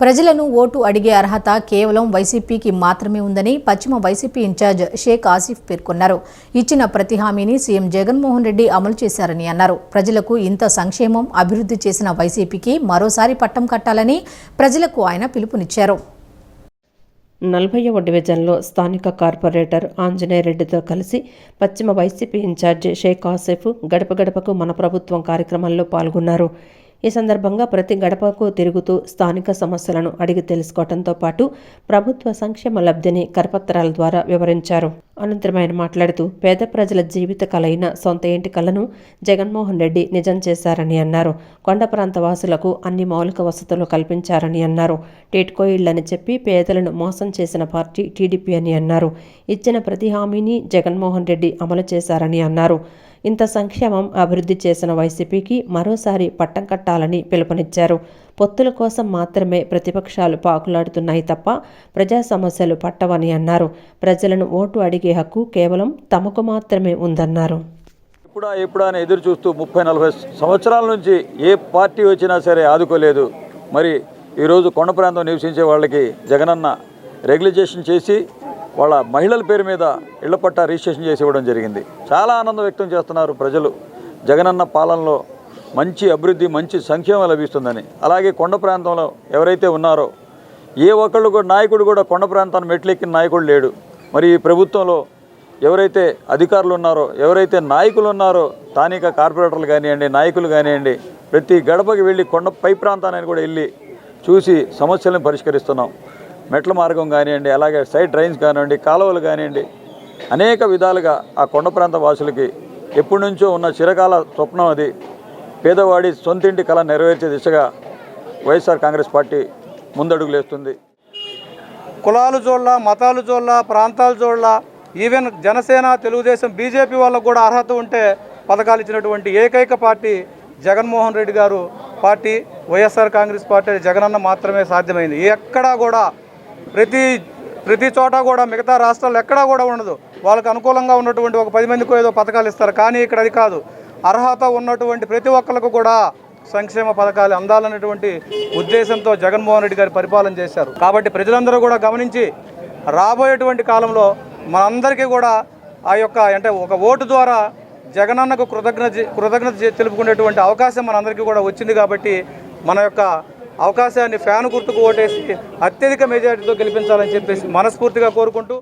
ప్రజలను ఓటు అడిగే అర్హత కేవలం వైసీపీకి మాత్రమే ఉందని పశ్చిమ వైసీపీ ఇన్ఛార్జ్ షేక్ ఆసిఫ్ పేర్కొన్నారు. ఇచ్చిన ప్రతి హామీని సీఎం జగన్మోహన్ రెడ్డి అమలు చేశారని అన్నారు. ప్రజలకు ఇంత సంక్షేమం అభివృద్ధి చేసిన వైసీపీకి మరోసారి పట్టం కట్టాలని ప్రజలకు ఆయన పిలుపునిచ్చారు. నలభైవ డివిజన్లో స్థానిక కార్పొరేటర్ ఆంజనేయ రెడ్డితో కలిసి పశ్చిమ వైసీపీ ఇన్ఛార్జి షేక్ ఆసిఫ్ గడప గడపకు మన ప్రభుత్వం కార్యక్రమంలో పాల్గొన్నారు. ఈ సందర్భంగా ప్రతి గడపకు తిరుగుతూ స్థానిక సమస్యలను అడిగి తెలుసుకోవడంతో పాటు ప్రభుత్వ సంక్షేమ లబ్ధిని కరపత్రాల ద్వారా వివరించారు. అనంతరం ఆయన మాట్లాడుతూ పేద ప్రజల జీవిత కలైన సొంత ఇంటి కలను జగన్మోహన్ రెడ్డి నిజం చేశారని అన్నారు. కొండ ప్రాంత వాసులకు అన్ని మౌలిక వసతులు కల్పించారని అన్నారు. టీట్కో ఇళ్ళని చెప్పి పేదలను మోసం చేసిన పార్టీ టీడీపీ అని అన్నారు. ఇచ్చిన ప్రతి హామీని జగన్మోహన్ రెడ్డి అమలు చేశారని అన్నారు. ఇంత సంక్షేమం అభివృద్ధి చేసిన వైసీపీకి మరోసారి పట్టం కట్టాలని పిలుపునిచ్చారు. పొత్తుల కోసం మాత్రమే ప్రతిపక్షాలు పాకులాడుతున్నాయి తప్ప ప్రజా సమస్యలు పట్టవని అన్నారు. ప్రజలను ఓటు అడిగే హక్కు కేవలం తమకు మాత్రమే ఉందన్నారు. ఇప్పుడా ఎప్పుడా అని ఎదురు చూస్తూ ముప్పై నలభై సంవత్సరాల నుంచి ఏ పార్టీ వచ్చినా సరే ఆదుకోలేదు. మరి ఈరోజు కొండ ప్రాంతం నివసించే వాళ్ళకి జగనన్న రెగ్యులైజేషన్ చేసి వాళ్ళ మహిళల పేరు మీద ఇళ్ళ పట్టా రిజిస్ట్రేషన్ చేసి ఇవ్వడం జరిగింది. చాలా ఆనందం వ్యక్తం చేస్తున్నారు ప్రజలు. జగనన్న పాలనలో మంచి అభివృద్ధి మంచి సంక్షేమం లభిస్తుందని. అలాగే కొండ ప్రాంతంలో ఎవరైతే ఉన్నారో ఏ ఒక్కళ్ళు కూడా నాయకుడు కూడా కొండ ప్రాంతాన్ని మెట్లెక్కిన నాయకుడు లేడు. మరి ఈ ప్రభుత్వంలో ఎవరైతే అధికారులు ఉన్నారో ఎవరైతే నాయకులు ఉన్నారో స్థానిక కార్పొరేటర్లు కానివ్వండి నాయకులు కానివ్వండి ప్రతి గడపకి వెళ్ళి కొండ పై ప్రాంతాన్ని కూడా వెళ్ళి చూసి సమస్యలను పరిష్కరిస్తున్నాం. మెట్ల మార్గం కానివ్వండి అలాగే సైడ్ డ్రైన్స్ కానివ్వండి కాలువలు కానివ్వండి అనేక విధాలుగా ఆ కొండ ప్రాంత వాసులకి ఎప్పటి నుంచో ఉన్న చిరకాల స్వప్నం అది. పేదవాడి సొంతింటి కళ నెరవేర్చే దిశగా వైఎస్ఆర్ కాంగ్రెస్ పార్టీ ముందడుగులేస్తుంది కులాలు చూడాల మతాలు చూడాల ప్రాంతాలు చూడాల ఈవెన్ జనసేన తెలుగుదేశం బీజేపీ వాళ్ళకు కూడా అర్హత ఉంటే పథకాలు ఇచ్చినటువంటి ఏకైక పార్టీ జగన్మోహన్ రెడ్డి గారు. పార్టీ వైఎస్ఆర్ కాంగ్రెస్ పార్టీ జగనన్న మాత్రమే సాధ్యమైంది. ఎక్కడా కూడా ప్రతి ప్రతి చోట కూడా మిగతా రాష్ట్రాల్లో ఎక్కడా కూడా ఉండదు. వాళ్ళకు అనుకూలంగా ఉన్నటువంటి ఒక పది మందికి ఏదో పథకాలు ఇస్తారు. కానీ ఇక్కడ అది కాదు. అర్హత ఉన్నటువంటి ప్రతి ఒక్కరికి కూడా సంక్షేమ పథకాలు అందాలనేటువంటి ఉద్దేశంతో జగన్మోహన్ రెడ్డి గారు పరిపాలన చేశారు. కాబట్టి ప్రజలందరూ కూడా గమనించి రాబోయేటువంటి కాలంలో మనందరికీ కూడా ఆ యొక్క అంటే ఒక ఓటు ద్వారా జగనన్నకు కృతజ్ఞత కృతజ్ఞత తెలుపుకునేటువంటి అవకాశం మనందరికీ కూడా వచ్చింది కాబట్టి మన యొక్క అవకాశాన్ని ఫ్యాన్ గుర్తుకు ఓటేసి అత్యధిక మెజారిటీతో గెలిపించాలని చెప్పేసి మనస్ఫూర్తిగా కోరుకుంటూ